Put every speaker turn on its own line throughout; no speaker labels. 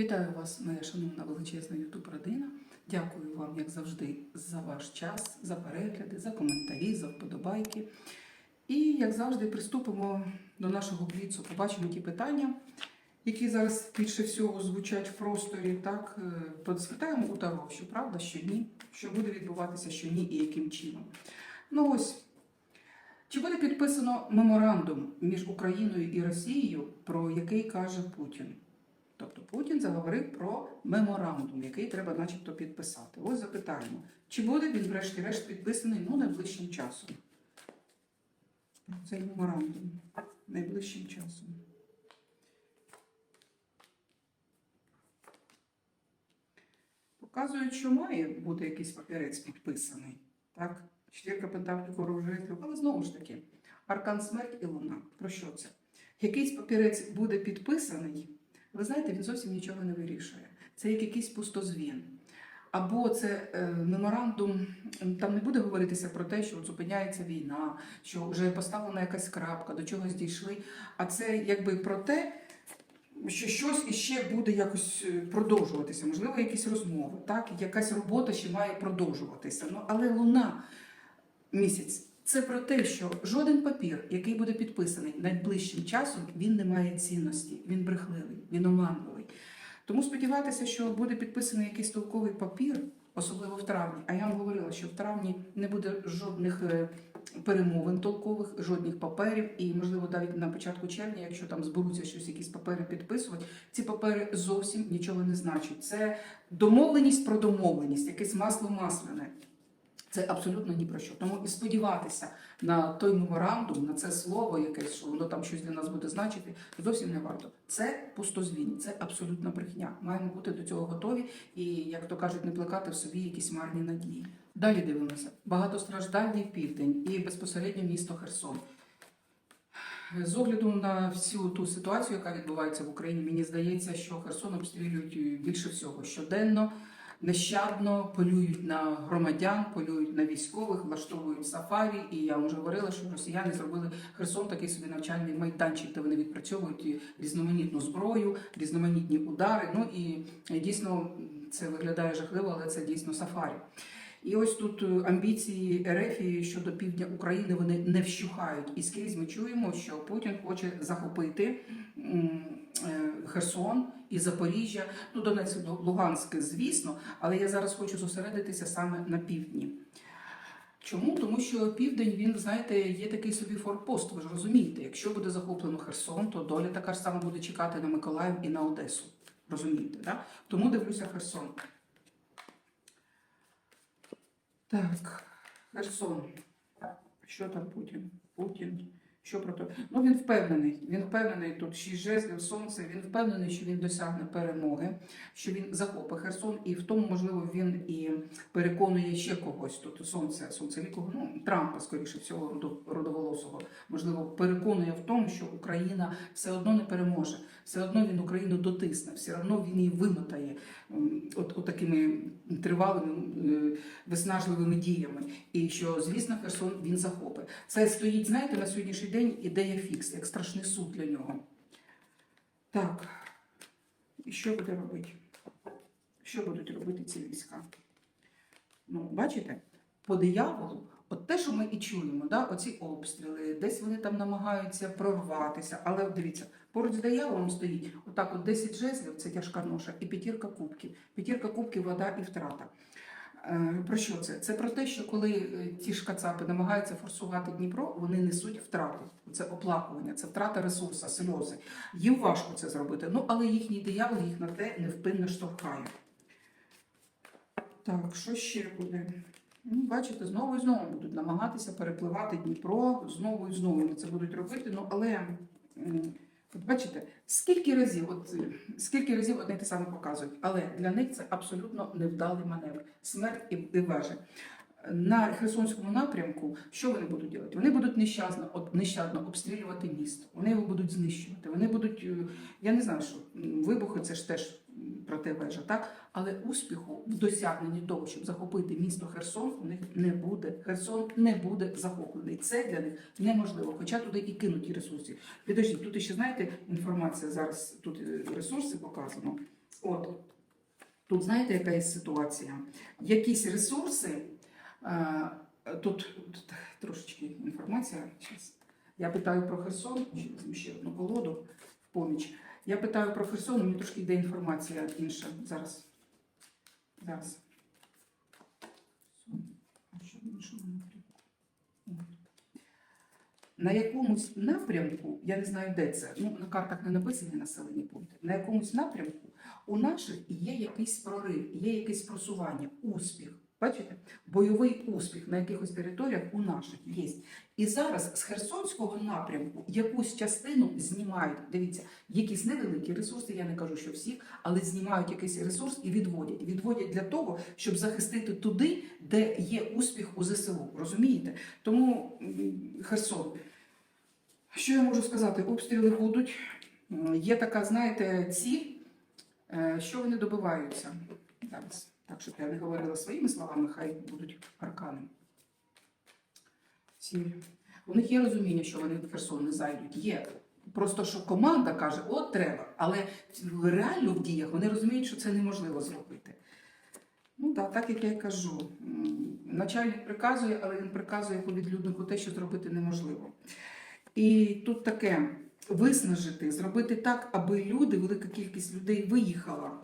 Вітаю вас, моя шановна величезна ютуб родина. Дякую вам, як завжди, за ваш час, за перегляди, за коментарі, за вподобайки. І, як завжди, приступимо до нашого бліцу. Побачимо ті питання, які зараз більше всього звучать в просторі. Так, Е, у Таро, що правда, що ні, що буде відбуватися, що ні, і яким чином. Ну ось. Чи буде підписано меморандум між Україною і Росією, про який каже Путін? Тобто Путін заговорив про меморандум, який треба начебто підписати. Ось запитаємо, чи буде він, врешті-решт, підписаний ну, найближчим часом? Цей меморандум найближчим часом. Показують, що має бути якийсь папірець підписаний. Так? Четвірка пентаклів ворожителів, але знову ж таки, аркан смерть і луна. Про що це? Якийсь папірець буде підписаний, ви знаєте, він зовсім нічого не вирішує. Це як якийсь пустозвін. Або це е, меморандум, там не буде говоритися про те, що зупиняється війна, що вже поставлена якась крапка, до чогось дійшли. А це якби про те, що щось іще буде якось е, продовжуватися, можливо, якісь розмови, так? якась робота ще має продовжуватися. Ну, але луна місяць. Це про те, що жоден папір, який буде підписаний найближчим часом, він не має цінності, він брехливий, він оманливий. Тому сподіватися, що буде підписаний якийсь толковий папір, особливо в травні. А я вам говорила, що в травні не буде жодних е, перемовин толкових, жодних паперів, і можливо навіть на початку червня, якщо там зберуться щось, якісь папери підписувати, ці папери зовсім нічого не значать. Це домовленість про домовленість, якесь масло масляне. Це абсолютно ні про що. Тому і сподіватися на той меморандум, на це слово, якесь, що воно там щось для нас буде значити, зовсім не варто. Це пустозвінь, це абсолютна брехня. Маємо бути до цього готові і, як то кажуть, не плекати в собі якісь марні надії. Далі дивимося: багатостраждальний південь і безпосередньо місто Херсон. З огляду на всю ту ситуацію, яка відбувається в Україні, мені здається, що Херсон обстрілюють більше всього щоденно нещадно полюють на громадян, полюють на військових, влаштовують сафарі. І я вже говорила, що росіяни зробили Херсон такий собі навчальний майданчик, де вони відпрацьовують різноманітну зброю, різноманітні удари. Ну і дійсно це виглядає жахливо, але це дійсно сафарі. І ось тут е, амбіції Ерефії щодо півдня України вони не вщухають. І скрізь ми чуємо, що Путін хоче захопити е, Херсон і Запоріжжя, ну Донецьк, Луганськ, звісно, але я зараз хочу зосередитися саме на півдні. Чому? Тому що південь він, знаєте, є такий собі форпост. Ви ж розумієте, якщо буде захоплено Херсон, то доля така ж сама буде чекати на Миколаїв і на Одесу. Розумієте, так? Тому дивлюся Херсон. Так, Херсон. Що там Путін? Путін. Що про то? Ну він впевнений. Він впевнений тут шість жезлів, сонце. Він впевнений, що він досягне перемоги, що він захопить Херсон, і в тому, можливо, він і переконує ще когось. Тут сонце, сонцелікого, ну Трампа, скоріше всього, родоволосого, можливо, переконує в тому, що Україна все одно не переможе, все одно він Україну дотисне, все одно він її вимотає от, от такими тривалими е, виснажливими діями. І що, звісно, Херсон він захопить. Це стоїть, знаєте, на сьогоднішній день ідея фікс, як страшний суд для нього. Так, і що буде робити? Що будуть робити ці війська? Ну, бачите, по дияволу, от те, що ми і чуємо, да, оці обстріли, десь вони там намагаються прорватися, але дивіться, поруч з дияволом стоїть отак от 10 жезлів, це тяжка ноша, і п'ятірка кубків. П'ятірка кубків, вода і втрата. Е, Про що це? Це про те, що коли е, ті ж кацапи намагаються форсувати Дніпро, вони несуть втрати. Це оплакування, це втрата ресурсу, сльози. Їм важко це зробити. Ну але їхній диявол їх на те невпинно штовхає. Так, що ще буде? Ну, бачите, знову і знову будуть намагатися перепливати Дніпро, знову і знову вони це будуть робити. Ну, але от бачите, скільки разів, от скільки разів одне те саме показують, але для них це абсолютно невдалий маневр. Смерть і, вежа. На Херсонському напрямку що вони будуть робити? Вони будуть нещасно, нещадно обстрілювати місто. Вони його будуть знищувати. Вони будуть, е, я не знаю, що вибухи це ж теж противежа, так? Але успіху в досягненні того, щоб захопити місто Херсон, у них не буде. Херсон не буде захоплений. Це для них неможливо. Хоча туди і кинуті ресурси. Підождіть, тут ще знаєте інформація зараз. Тут е, ресурси показано. От. Тут знаєте, яка є ситуація? Якісь ресурси, е, тут, тут трошечки інформація. Я питаю про Херсон, ще одну колоду в поміч. Я питаю про мені трошки йде інформація інша. Зараз. Зараз. На якомусь напрямку, я не знаю, де це, ну на картах не написані населені пункти. На якомусь напрямку у наших є якийсь прорив, є якесь просування, успіх. Бачите? Бойовий успіх на якихось територіях у наших є. І зараз з Херсонського напрямку якусь частину знімають. Дивіться, якісь невеликі ресурси, я не кажу, що всі, але знімають якийсь ресурс і відводять. Відводять для того, щоб захистити туди, де є успіх у ЗСУ. Розумієте? Тому Херсон. Що я можу сказати? Обстріли будуть. Є така, знаєте, ціль, е, що вони добиваються. Зараз. Так, щоб я не говорила своїми словами, хай будуть аркани. Ціль. У них є розуміння, що вони в Херсон не зайдуть. Є. Просто що команда каже, от треба. Але реально в діях вони розуміють, що це неможливо зробити. Ну так, так як я й кажу. Начальник приказує, але він приказує по відлюднику те, що зробити неможливо. І тут таке виснажити, зробити так, аби люди, велика кількість людей виїхала.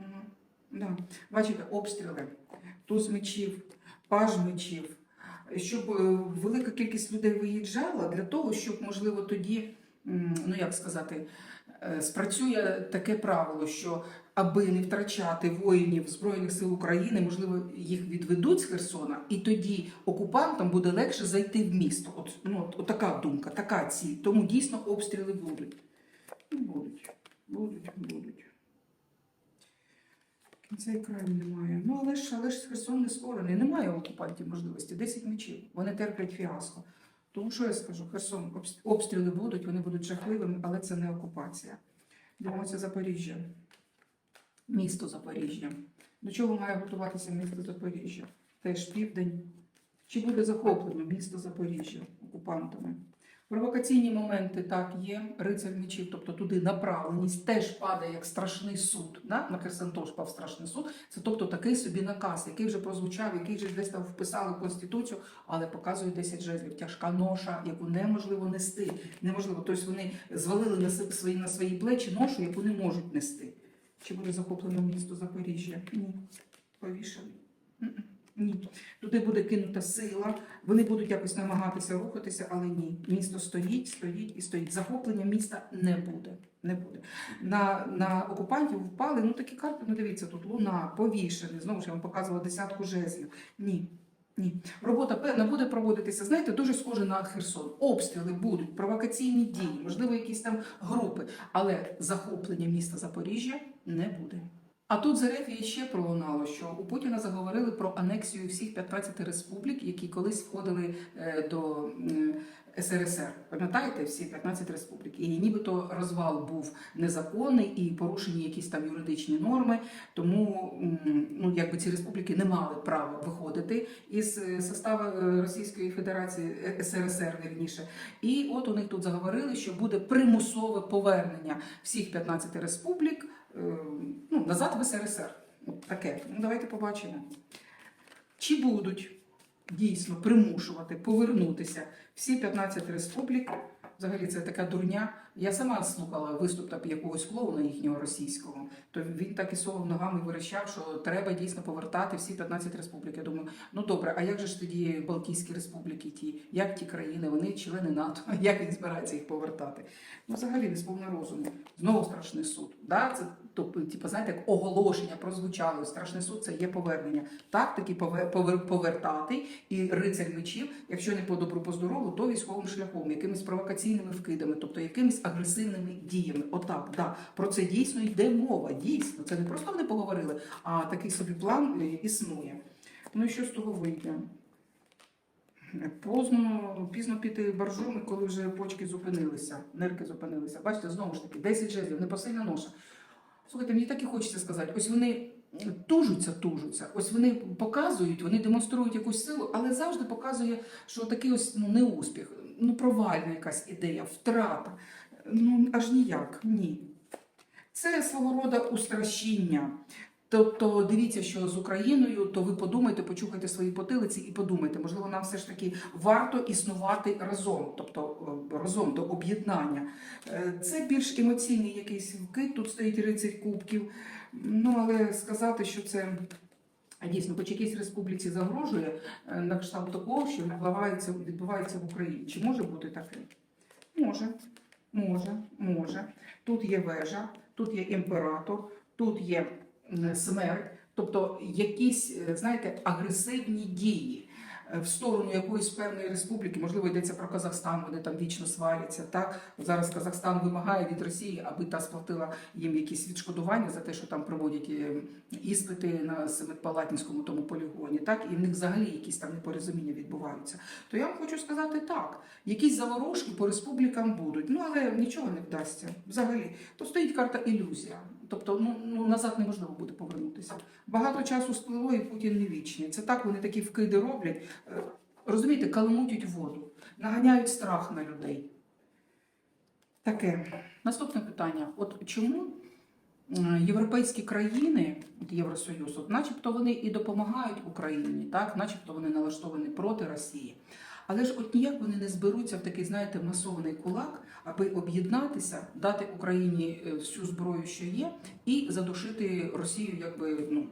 Мгм. Да. Бачите, обстріли, туз мечів, паж мечів. Щоб е, велика кількість людей виїжджала для того, щоб, можливо, тоді, ну як сказати, е, спрацює таке правило, що аби не втрачати воїнів Збройних сил України, можливо, їх відведуть з Херсона, і тоді окупантам буде легше зайти в місто. От, ну, от, от така думка, така ціль. Тому дійсно обстріли будуть. Будуть, будуть, будуть. І краю немає. Ну, але ж, але ж Херсон не створений. Немає окупантів можливості. 10 мечів. Вони терплять фіаско. Тому що я скажу, Херсон, обстріли будуть, вони будуть жахливими, але це не окупація. Дивимося Запоріжжя. Місто Запоріжжя. До чого має готуватися місто Запоріжжя? Теж південь. Чи буде захоплено місто Запоріжжя окупантами? Провокаційні моменти так є. Рицар мечів, тобто туди направленість теж падає як страшний суд. Да? На Херсон пав страшний суд. Це тобто такий собі наказ, який вже прозвучав, який вже десь там вписали в конституцію, але показує 10 жезлів. Тяжка ноша, яку неможливо нести. Неможливо. Тобто вони звалили на свої на свої плечі ношу, яку не можуть нести. Чи буде захоплено місто Запоріжжя? Ні. Повішений. Ні. Туди буде кинута сила, вони будуть якось намагатися рухатися, але ні. Місто стоїть, стоїть і стоїть. Захоплення міста не буде. Не буде. На, на окупантів впали, ну такі карти, ну дивіться, тут луна, повішений. Знову ж я вам показувала десятку жезлів. Ні. Ні. Робота певна буде проводитися, знаєте, дуже схоже на Херсон. Обстріли будуть, провокаційні дії, можливо, якісь там групи, але захоплення міста Запоріжжя не буде. А тут з ще пролунало, що у Путіна заговорили про анексію всіх 15 республік, які колись входили е, до СРСР. Пам'ятаєте, всі 15 республік? І нібито розвал був незаконний і порушені якісь там юридичні норми. Тому ну, якби ці республіки не мали права виходити із е, составу е, Російської Федерації СРСР, вірніше. І от у них тут заговорили, що буде примусове повернення всіх 15 республік ну, назад в СРСР. Таке. Ну, давайте побачимо. Чи будуть дійсно примушувати повернутися всі 15 республік? Взагалі це така дурня. Я сама слухала виступ там якогось клоуна їхнього російського. То він так і совав ногами вирішав, що треба дійсно повертати всі 15 республік. Я думаю, ну добре, а як же ж тоді Балтійські республіки, ті, як ті країни, вони члени НАТО, як він збирається їх повертати? Ну, взагалі не сповна розуму. Знову страшний суд. Да? Це тобто, типу, знаєте, як оголошення прозвучало. Страшний суд це є повернення. Так, таки пове- повер- повертати і рицарь мечів, якщо не по добру, по здорову, то військовим шляхом, якимись провокаційними вкидами, тобто якимись агресивними діями. Отак, да. Про це дійсно йде мова. Дійсно, це не просто вони поговорили, а такий собі план е, існує. Ну і що з того вийде? Поздно, пізно піти боржоми, коли вже почки зупинилися, нирки зупинилися. Бачите, знову ж таки, 10 жезлів, непосильна ноша. Слухайте, мені так і хочеться сказати, ось вони тужуться, тужуться, ось вони показують, вони демонструють якусь силу, але завжди показує, що такий ось ну, неуспіх, ну провальна якась ідея, втрата. Ну аж ніяк, ні. Це свого роду устрашіння. Тобто дивіться, що з Україною, то ви подумайте, почухайте свої потилиці і подумайте, можливо, нам все ж таки варто існувати разом, тобто е, разом до об'єднання. Е, Це більш емоційний якийсь вкид. Тут стоїть рицарь кубків. Ну але сказати, що це дійсно хоч якійсь республіці загрожує е, на кшталт такого, що відбувається, відбувається в Україні. Чи може бути таке? Може, може, може. Тут є вежа, тут є імператор, тут є смерть, тобто якісь, е, знаєте, агресивні дії е, в сторону якоїсь певної республіки, можливо, йдеться про Казахстан, вони там вічно сваряться. Так зараз Казахстан вимагає від Росії, аби та сплатила їм якісь відшкодування за те, що там проводять е, іспити на Семипалатинському тому полігоні. Так і в них взагалі якісь там непорозуміння відбуваються. То я вам хочу сказати так: якісь заворушки по республікам будуть, ну але нічого не вдасться. Взагалі, то стоїть карта ілюзія. Тобто, ну, ну назад неможливо буде повернутися. Багато часу сплило, і Путін не вічний. Це так вони такі вкиди роблять. Е, Розумієте, каламутять воду, наганяють страх на людей. Таке. Наступне питання: от чому е, європейські країни, от Євросоюз, от начебто вони і допомагають Україні, так, начебто вони налаштовані проти Росії. Але ж от ніяк вони не зберуться в такий, знаєте, масований кулак, аби об'єднатися, дати Україні е, всю зброю, що є, і задушити Росію, якби ну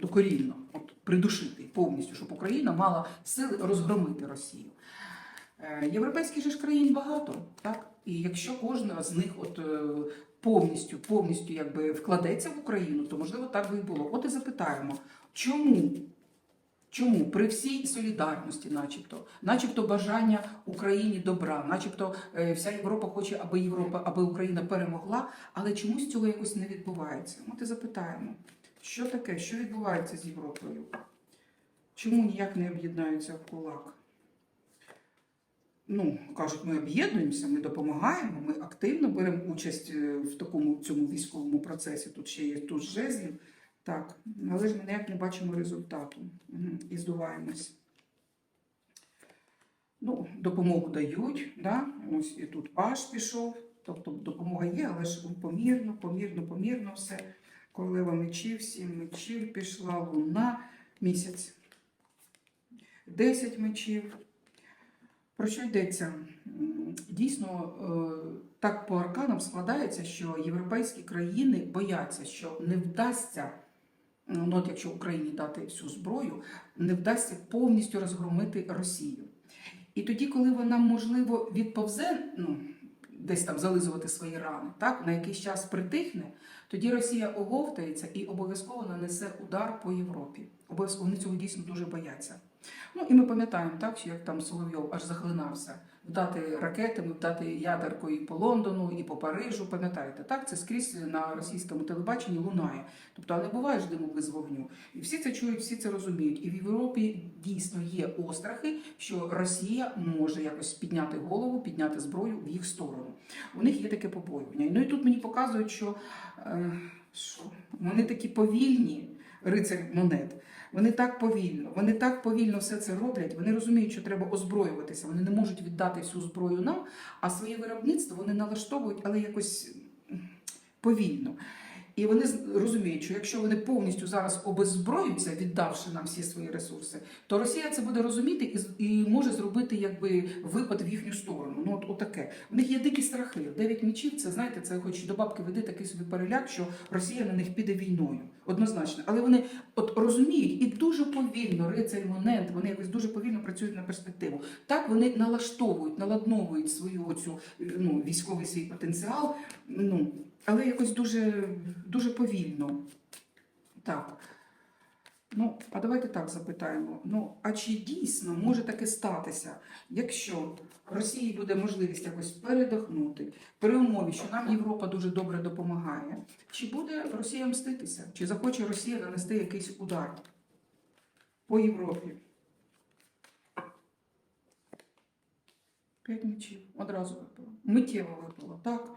докорінно, от придушити повністю, щоб Україна мала сили розгромити Росію. Е, Європейських же ж країн багато, так? І якщо кожна з них от е, повністю, повністю якби вкладеться в Україну, то можливо так би і було. От і запитаємо, чому? Чому при всій солідарності, начебто, начебто бажання Україні добра, начебто е, вся Європа хоче, аби Європа, аби Україна перемогла, але чомусь цього якось не відбувається. От і запитаємо, що таке, що відбувається з Європою? Чому ніяк не об'єднаються в кулак? Ну, кажуть, ми об'єднуємося, ми допомагаємо, ми активно беремо участь е, в такому цьому військовому процесі. Тут ще є тут жезлів. Так, але ж ми ніяк не бачимо результату і здуваємось. Ну, допомогу дають, да? ось і тут паш пішов, тобто допомога є, але ж помірно, помірно, помірно все. Королева мечів, сім мечів пішла, луна, місяць. Десять мечів. Про що йдеться? Дійсно, е, так по арканам складається, що європейські країни бояться, що не вдасться, ну от якщо Україні дати всю зброю, не вдасться повністю розгромити Росію. І тоді, коли вона, можливо, відповзе, ну, десь там зализувати свої рани, так, на якийсь час притихне, тоді Росія оговтається і обов'язково нанесе удар по Європі. Обов'язково вони цього дійсно дуже бояться. Ну і ми пам'ятаємо, так, що як там Соловйов аж захлинався вдати ракетами, вдати ядеркою і по Лондону, і по Парижу. Пам'ятаєте, так? Це скрізь на російському телебаченні лунає. Тобто, а не буває ж диму без вогню. І всі це чують, всі це розуміють. І в Європі дійсно є острахи, що Росія може якось підняти голову, підняти зброю в їх сторону. У них є таке побоювання. Ну і тут мені показують, що, е, що вони такі повільні, рицарь монет. Вони так повільно, вони так повільно все це роблять. Вони розуміють, що треба озброюватися. Вони не можуть віддати всю зброю нам, а своє виробництво вони налаштовують, але якось повільно. І вони розуміють, що якщо вони повністю зараз обеззброюються, віддавши нам всі свої ресурси, то Росія це буде розуміти і, і може зробити якби випад в їхню сторону. Ну от отаке. В них є дикі страхи. Дев'ять мічів, це знаєте, це хоч до бабки веде такий собі переляк, що Росія на них піде війною. Однозначно. Але вони от розуміють і дуже повільно, рицарь монет, вони якось дуже повільно працюють на перспективу. Так вони налаштовують, наладновують свою оцю ну, військовий свій потенціал. Ну, але якось дуже, дуже повільно. Так. Ну, а давайте так запитаємо. Ну, а чи дійсно може таке статися, якщо Росії буде можливість якось передохнути при умові, що нам Європа дуже добре допомагає, чи буде Росія мститися? Чи захоче Росія нанести якийсь удар по Європі? П'ять мечів одразу випало. Миттєво випало, так.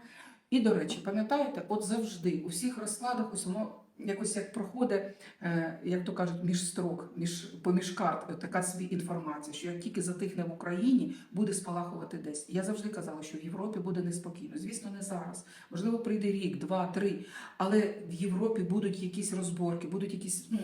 І, до речі, пам'ятаєте, от завжди у всіх розкладах усно якось як проходить, е, як то кажуть, між строк, між поміж карт, така собі інформація, що як тільки затихне в Україні, буде спалахувати десь. Я завжди казала, що в Європі буде неспокійно. Звісно, не зараз. Можливо, прийде рік, два, три. Але в Європі будуть якісь розборки, будуть якісь ну,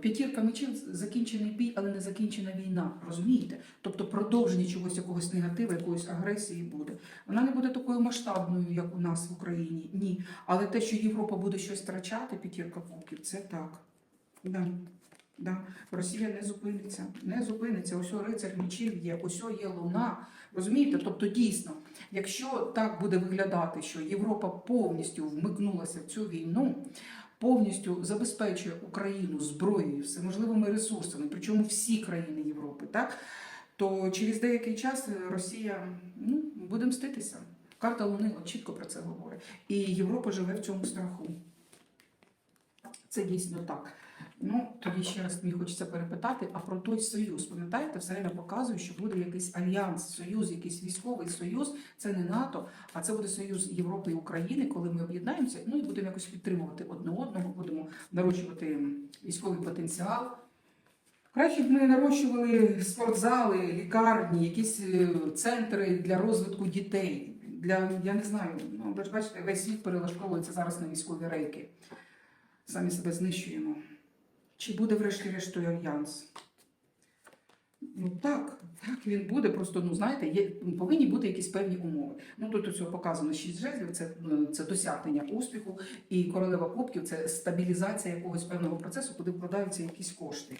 п'ятірка мечів, закінчений бій, але не закінчена війна. Розумієте? Тобто продовження чогось якогось негативу, якоїсь агресії буде. Вона не буде такою масштабною, як у нас в Україні. Ні. Але те, що Європа буде щось втрачати, п'ятірка кубків, це так. Да. Да. Росія не зупиниться, не зупиниться. Ось рицар мечів є, ось є луна. Розумієте? Тобто, дійсно, якщо так буде виглядати, що Європа повністю вмикнулася в цю війну, повністю забезпечує Україну зброєю, всеможливими ресурсами, причому всі країни Європи, так то через деякий час Росія ну, буде мститися. Карта Луни чітко про це говорить. І Європа живе в цьому страху. Це дійсно так. Ну, тоді ще раз мені хочеться перепитати, а про той союз. Пам'ятаєте, все время показує, що буде якийсь альянс, союз, якийсь військовий союз. Це не НАТО, а це буде союз Європи і України, коли ми об'єднаємося, ну і будемо якось підтримувати одне одного, будемо нарощувати військовий потенціал. Краще б ми нарощували спортзали, лікарні, якісь е, центри для розвитку дітей. Для я не знаю, ну ви ж бачите, весь світ перелаштовується зараз на військові рейки. Самі себе знищуємо. Чи буде врешті-решт той альянс? Ну так, так він буде. Просто ну знаєте, є повинні бути якісь певні умови. Ну тут ось показано шість жезлів, це, е, це досягнення успіху, і королева кубків це стабілізація якогось певного процесу, куди вкладаються якісь кошти.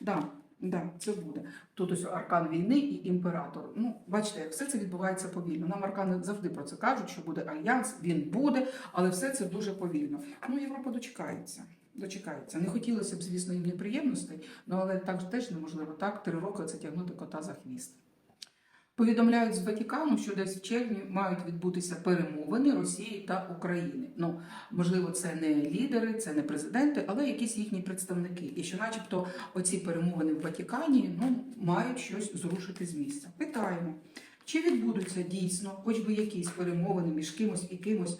Да, да, це буде. Тут ось аркан війни і імператор. Ну, бачите, все це відбувається повільно. Нам аркани завжди про це кажуть, що буде альянс, він буде, але все це дуже повільно. Ну, Європа дочекається. Дочекається. Не хотілося б, звісно, їм неприємностей, ну але так теж неможливо. Так, три роки це тягнути кота за хвіст. Повідомляють з Ватикану, що десь в червні мають відбутися перемовини Росії та України. Ну, можливо, це не лідери, це не президенти, але якісь їхні представники. І що, начебто, оці перемовини в Ватикані ну, мають щось зрушити з місця. Питаємо, чи відбудуться дійсно, хоч би якісь перемовини між кимось і кимось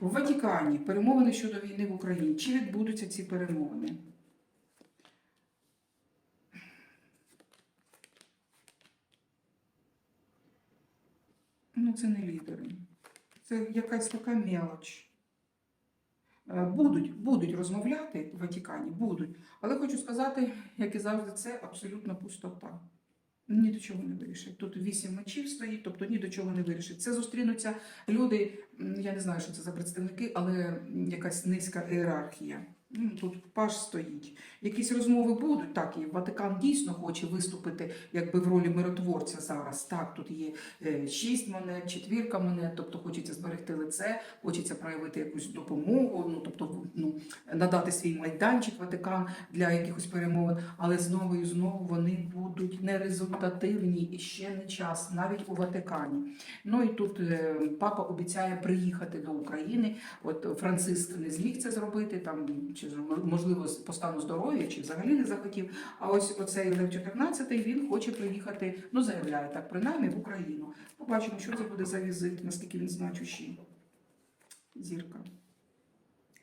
в Ватикані, перемовини щодо війни в Україні? Чи відбудуться ці перемовини? Ну, це не лідери. Це якась така мелоч. Е, Будуть, будуть розмовляти в Ватикані, будуть. Але хочу сказати, як і завжди, це абсолютна пустота. Ні до чого не вирішить. Тут вісім мечів стоїть, тобто ні до чого не вирішить. Це зустрінуться люди, я не знаю, що це за представники, але якась низька ієрархія. М, Тут паш стоїть. Якісь розмови будуть. Так, і Ватикан дійсно хоче виступити якби в ролі миротворця зараз. Так, тут є е, шість монет, четвірка монет, тобто хочеться зберегти лице, хочеться проявити якусь допомогу, ну тобто ну, надати свій майданчик Ватикан для якихось перемовин, але знову і знову вони будуть нерезультативні і ще не час, навіть у Ватикані. Ну і тут е, папа обіцяє приїхати до України. От Франциск не зміг це зробити, там чи можливо по стану здоров'я, чи взагалі не захотів. А ось оцей Лев 14 він хоче приїхати, ну заявляє так, принаймні в Україну. Побачимо, що це буде за візит, наскільки він значущий. Зірка.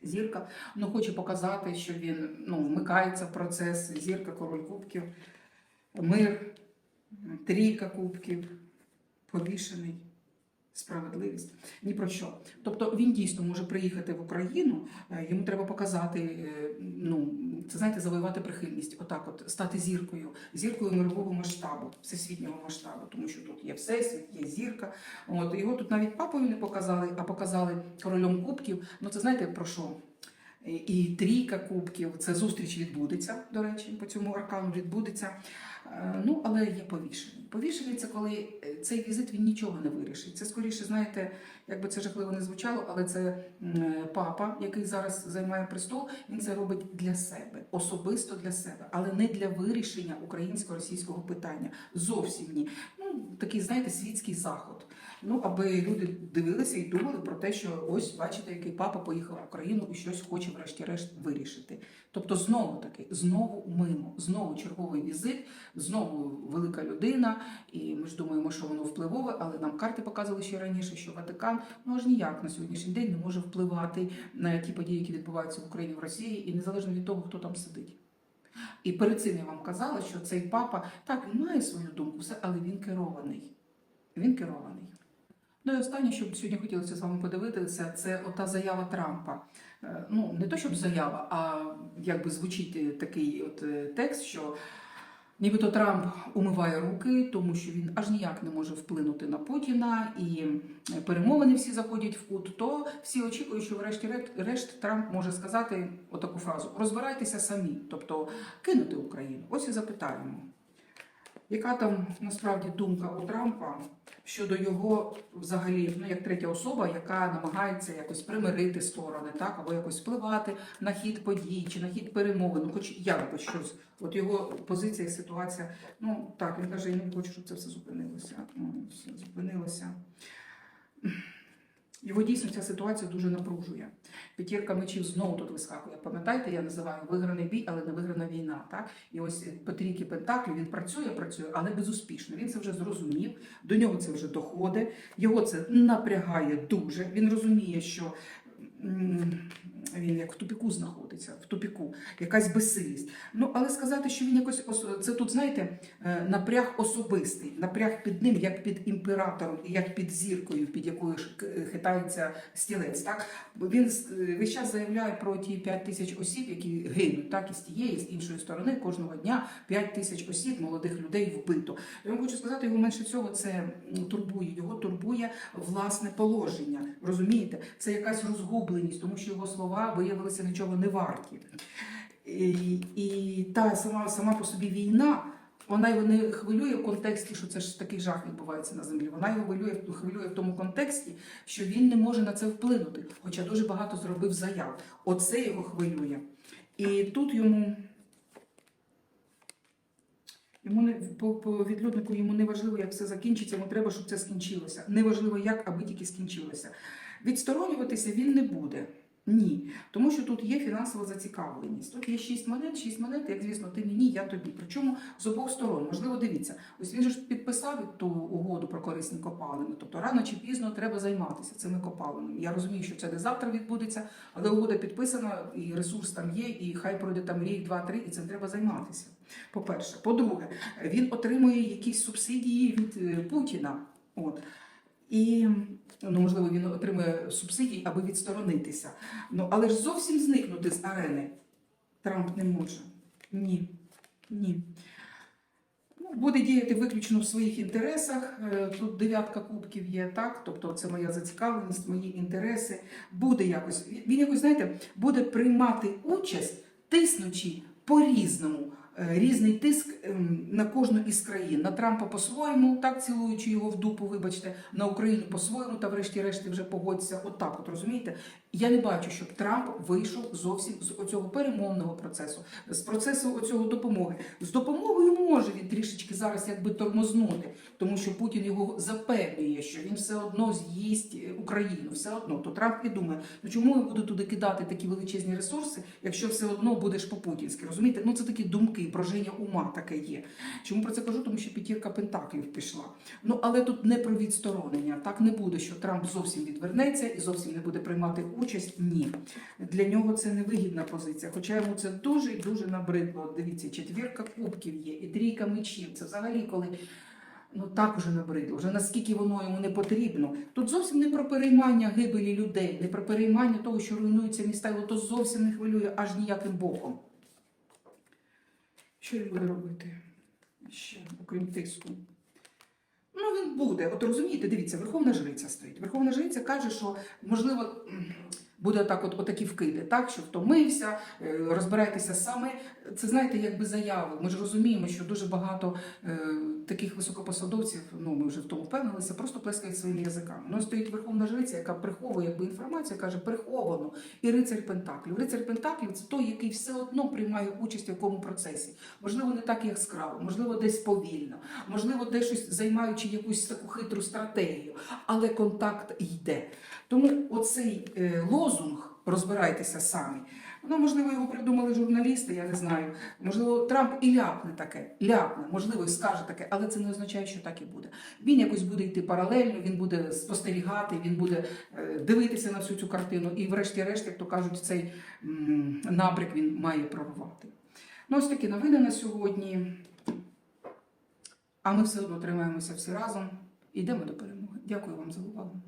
Зірка ну, хоче показати, що він ну, вмикається в процес. Зірка, король кубків, мир, трійка кубків, повішений, справедливість. Ні про що. Тобто він дійсно може приїхати в Україну, е, йому треба показати, е, ну, це знаєте, завоювати прихильність, отак, от стати зіркою, зіркою мирового масштабу, всесвітнього масштабу, тому що тут є всесвіт, є зірка. От його тут навіть папою не показали, а показали королем кубків. Ну це знаєте про що? І трійка кубків, це зустріч відбудеться, до речі, по цьому аркану відбудеться. Е, Ну, але є повішений. Повішений це коли е, цей візит він нічого не вирішить. Це скоріше, знаєте, як би це жахливо не звучало, але це е, папа, який зараз займає престол, він це робить для себе, особисто для себе, але не для вирішення українсько-російського питання. Зовсім ні. Ну, такий, знаєте, світський заход. Ну, аби люди дивилися і думали про те, що ось бачите, який папа поїхав в Україну і щось хоче, врешті-решт, вирішити. Тобто, знову таки, знову мимо, знову черговий візит, знову велика людина, і ми ж думаємо, що воно впливове, але нам карти показували ще раніше, що Ватикан ну аж ніяк на сьогоднішній день не може впливати на ті події, які відбуваються в Україні в Росії, і незалежно від того, хто там сидить. І перед цим я вам казала, що цей папа так він має свою думку, все, але він керований. Він керований. Ну і останнє, що сьогодні хотілося з вами подивитися, це ота заява Трампа. Е, Ну, не то щоб заява, а якби звучить е, такий от е, текст, що нібито Трамп умиває руки, тому що він аж ніяк не може вплинути на Путіна, і перемовини всі заходять в кут, то всі очікують, що врешті-решт Трамп може сказати отаку фразу: розбирайтеся самі, тобто кинути Україну. Ось і запитаємо. Яка там насправді думка у Трампа щодо його взагалі, ну як третя особа, яка намагається якось примирити сторони, так або якось впливати на хід подій чи на хід перемовин, ну хоч якось щось. От його позиція і ситуація. Ну так, він каже, я не хочу, щоб це все зупинилося. Ну, все зупинилося. Його дійсно ця ситуація дуже напружує. П'ятірка мечів знову тут вискакує. Пам'ятаєте, я називаю виграний бій, але не виграна війна. Так? І ось по Пентаклі Пентаклів він працює, працює, але безуспішно. Він це вже зрозумів, до нього це вже доходить, його це напрягає дуже. Він розуміє, що він як в тупіку знаходиться, в тупіку, якась безсилість. Ну, але сказати, що він якось це тут, знаєте, е, напряг особистий, напряг під ним, як під імператором, як під зіркою, під якою хитається стілець. Так він весь час заявляє про ті 5 тисяч осіб, які гинуть, так і тієї, з іншої сторони кожного дня 5 тисяч осіб, молодих людей вбито. Я хочу сказати, його менше всього це турбує. Його турбує власне положення. Розумієте, це якась розгубленість, тому що його слова виявилися нічого не варті. І, і та сама, сама по собі війна. Вона його не хвилює в контексті, що це ж такий жах відбувається на землі. Вона його хвилює, хвилює в тому контексті, що він не може на це вплинути, хоча дуже багато зробив заяв. Оце його хвилює. І тут йому. Йому не по, по відлюднику йому не важливо, як все закінчиться, йому треба, щоб це скінчилося. Неважливо як, аби тільки скінчилося. Відсторонюватися він не буде. Ні, тому що тут є фінансова зацікавленість. Тут є шість монет, шість монет, як звісно, ти мені, я тобі. Причому з обох сторон. Можливо, дивіться, ось він ж підписав ту угоду про корисні копалини. Тобто рано чи пізно треба займатися цими копалинами. Я розумію, що це не завтра відбудеться, але угода підписана, і ресурс там є, і хай пройде там рік, два, три, і цим треба займатися. По-перше, по-друге, він отримує якісь субсидії від е, Путіна. От. І ну, можливо, він отримує субсидії, аби відсторонитися. Ну, але ж зовсім зникнути з арени Трамп не може. Ні. Ні. Ну, Буде діяти виключно в своїх інтересах. Е, Тут дев'ятка кубків є, так? Тобто це моя зацікавленість, мої інтереси. Буде якось, він якось, знаєте, буде приймати участь, тиснучи по-різному. Е, Різний тиск ем, на кожну із країн. На Трампа по-своєму, так цілуючи його в дупу, вибачте, на Україну по-своєму, та врешті-решт вже погодься. Отак, от розумієте? Я не бачу, щоб Трамп вийшов зовсім з оцього перемовного процесу, з процесу оцього допомоги. З допомогою може він трішечки зараз якби тормознути, тому що Путін його запевнює, що він все одно з'їсть е, Україну, все одно. То Трамп і думає, ну чому я буду туди кидати такі величезні ресурси, якщо все одно будеш по-путінськи? Розумієте? Ну це такі думки, броження ума таке є. Чому про це кажу? Тому що п'ятірка пентаклів пішла. Ну але тут не про відсторонення. Так не буде, що Трамп зовсім відвернеться і зовсім не буде приймати участь. Ні, для нього це невигідна позиція. Хоча йому це дуже і дуже набридло. Дивіться, четвірка кубків є і трійка мечів. Це взагалі коли. Ну так уже набридло, вже наскільки воно йому не потрібно. Тут зовсім не про переймання гибелі людей, не про переймання того, що руйнуються міста, його то зовсім не хвилює аж ніяким боком. Що він буде робити? Ще, окрім тиску. Ну, він буде. От розумієте, дивіться, Верховна Жриця стоїть. Верховна Жриця каже, що можливо буде так, от отакі вкиди, так що втомився, е, розбирайтеся саме. Це знаєте, якби заяви. Ми ж розуміємо, що дуже багато е, таких високопосадовців, ну ми вже в тому впевнилися, просто плескають своїми язиками. Ну стоїть Верховна Жриця, яка приховує якби інформацію, каже приховано. І рицар Пентаклів. Рицар Пентаклів це той, який все одно приймає участь в якому процесі. Можливо, не так яскраво, можливо, десь повільно, можливо, десь щось займаючи якусь таку хитру стратегію, але контакт йде. Тому оцей е, лозунг розбирайтеся самі. Ну, можливо, його придумали журналісти, я не знаю. Можливо, Трамп і ляпне таке, ляпне, можливо, і скаже таке, але це не означає, що так і буде. Він якось буде йти паралельно, він буде спостерігати, він буде е, дивитися на всю цю картину, і, врешті-решт, як то кажуть, цей м, набряк він має прорвати. Ну, ось такі новини на сьогодні. А ми все одно тримаємося всі разом йдемо до перемоги. Дякую вам за увагу.